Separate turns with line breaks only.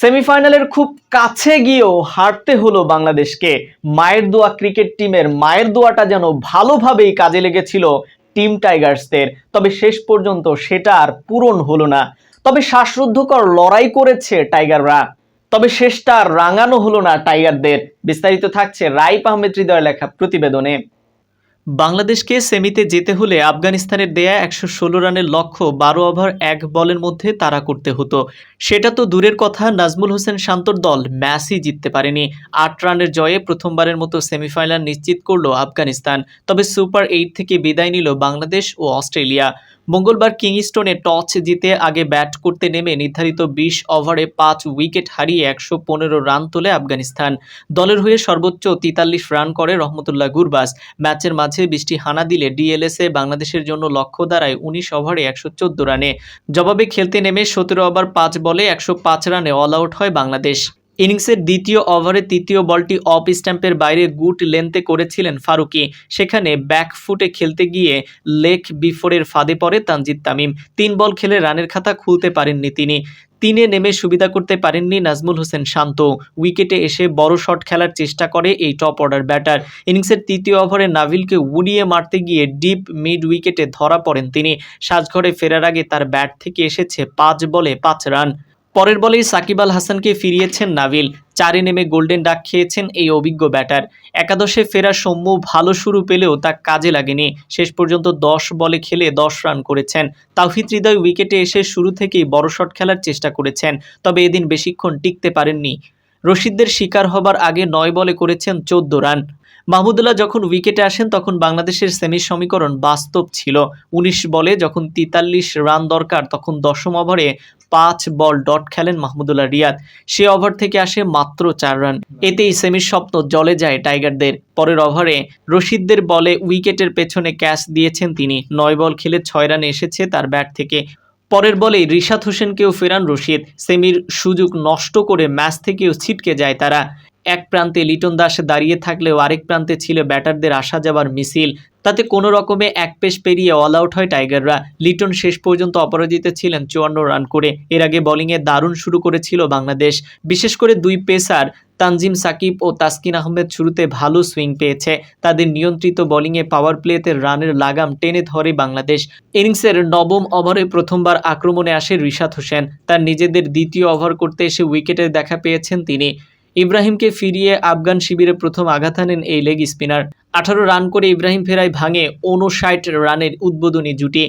সেমিফাইনালের খুব কাছে গিয়েও হারতে হলো বাংলাদেশকে। মায়ের দোয়া ক্রিকেট টিমের মায়ের দোয়াটা যেন ভালোভাবেই কাজে লেগেছিল টিম টাইগার্সদের। তবে শেষ পর্যন্ত সেটা আর পূরণ হলো না। তবে শ্বাসরুদ্ধকর লড়াই করেছে টাইগাররা। তবে শেষটা রাঙানো হলো না টাইগারদের। বিস্তারিত থাকছে রাইপ আহমেদ হৃদয় লেখা প্রতিবেদনে। বাংলাদেশকে সেমিতে যেতে হলে আফগানিস্তানের দেয়া একশো ষোলো রানের লক্ষ্য বারো ওভার এক বলের মধ্যে তারা করতে হতো। সেটা তো দূরের কথা, নাজমুল হোসেন শান্তর দল ম্যাচই জিততে পারেনি। আট রানের জয়ে প্রথমবারের মতো সেমিফাইনাল নিশ্চিত করল আফগানিস্তান, তবে সুপার এইট থেকে বিদায় নিল বাংলাদেশ ও অস্ট্রেলিয়া। মঙ্গলবার কিংস্টোনে টস জিতে আগে ব্যাট করতে নেমে নির্ধারিত বিশ ওভারে পাঁচ উইকেট হারিয়ে একশো পনেরো রান তোলে আফগানিস্তান। দলের হয়ে সর্বোচ্চ তেতাল্লিশ রান করে রহমতুল্লাহ গুরবাস ম্যাচের মাঝে বৃষ্টি হানা দিলে ডিএলএসএ বাংলাদেশের জন্য লক্ষ্য দাঁড়ায় উনিশ ওভারে একশো চোদ্দ রানে। জবাবে খেলতে নেমে সতেরো ওভার পাঁচ বলে একশো পাঁচ রানে অল আউট হয় বাংলাদেশ। ইনিংসের দ্বিতীয় ওভারে তৃতীয় বলটি অফ স্ট্যাম্পের বাইরে গুড লেন্থে করেছিলেন ফারুকি। সেখানে ব্যাকফুটে খেলতে গিয়ে লেগ বিফোরের ফাঁদে পড়ে তানজিদ তামিম। তিন বল খেলে রানের খাতা খুলতে পারেননি তিনি। তিনে নেমে সুবিধা করতে পারেননি নাজমুল হোসেন শান্ত। উইকেটে এসে বড় শট খেলার চেষ্টা করে এই টপ অর্ডার ব্যাটার। ইনিংসের তৃতীয় ওভারে নাভিলকে উড়িয়ে মারতে গিয়ে ডিপ মিড উইকেটে ধরা পড়েন তিনি। সাজঘরে ফেরার আগে তার ব্যাট থেকে এসেছে পাঁচ বলে পাঁচ রান। পরের বলেই সাকিব আল হাসানকে ফিরিয়েছেন নাভিল চারে নেমে গোল্ডেন ডাক খেয়েছেন এই অভিজ্ঞ ব্যাটার। একাদশে ফেরা সৌম্য ভালো শুরু পেলেও তা কাজে লাগেনি। শেষ পর্যন্ত দশ বলে খেলে দশ রান করেছেন। তাওহিদ হৃদয় উইকেটে এসে শুরু থেকেই বড় শট খেলার চেষ্টা করেছেন। তবে এদিন বেশিক্ষণ টিকতে পারেননি রশিদদের শিকার হবার আগে নয় বলে করেছেন চোদ্দ রান। মাহমুদুল্লাহ যখন উইকেটে আসেন, তখন বাংলাদেশের সেমির সমীকরণ বাস্তব ছিল। উনিশ বলে যখন তেতাল্লিশ রান দরকার, তখন দশম ওভারে পাঁচ বল ডট খেলেন মাহমুদুল্লাহ রিয়াদ। সে ওভার থেকে আসে মাত্র চার রান। এতেই সেমির স্বপ্ন জলে যায় টাইগারদের। পরের ওভারে রশিদদের বলে উইকেটের পেছনে ক্যাচ দিয়েছেন তিনি। নয় বল খেলে ছয় রানে এসেছে তার ব্যাট থেকে। পরের বলেই রিশাদ হোসেনকেও ফেরান রশিদ। সেমির সুযোগ নষ্ট করে ম্যাচ থেকেও ছিটকে যায় তারা। এক প্রান্তে লিটন দাস দাঁড়িয়ে থাকলেও আরেক প্রান্তে ছিল ব্যাটারদের আসা যাবার মিছিল। তাতে কোনো রকমে এক পেশ পেরিয়ে অল আউট হয় টাইগাররা। লিটন শেষ পর্যন্ত অপরাজিত ছিলেন চুয়ান্ন রান করে। এর আগে বোলিংয়ে দারুণ শুরু করেছিল বাংলাদেশ। বিশেষ করে দুই পেসার, তানজিম সাকিব ও তাসকিন আহমেদ শুরুতে ভালো সুইং পেয়েছে। তাদের নিয়ন্ত্রিত বোলিংয়ে পাওয়ার প্লেতে রানের লাগাম টেনে ধরে বাংলাদেশ। ইনিংসের নবম ওভারে প্রথমবার আক্রমণে আসে রিশাদ হোসেন। তার নিজেদের দ্বিতীয় ওভার করতে এসে উইকেটের দেখা পেয়েছেন তিনি। ইব্রাহিমকে ফিরিয়ে আফগান শিবিরে প্রথম আঘাত হানেন এই লেগ স্পিনার। আঠারো রান করে ইব্রাহিম ফেরায় ভাঙে ঊনষাট রানের উদ্বোধনী জুটি।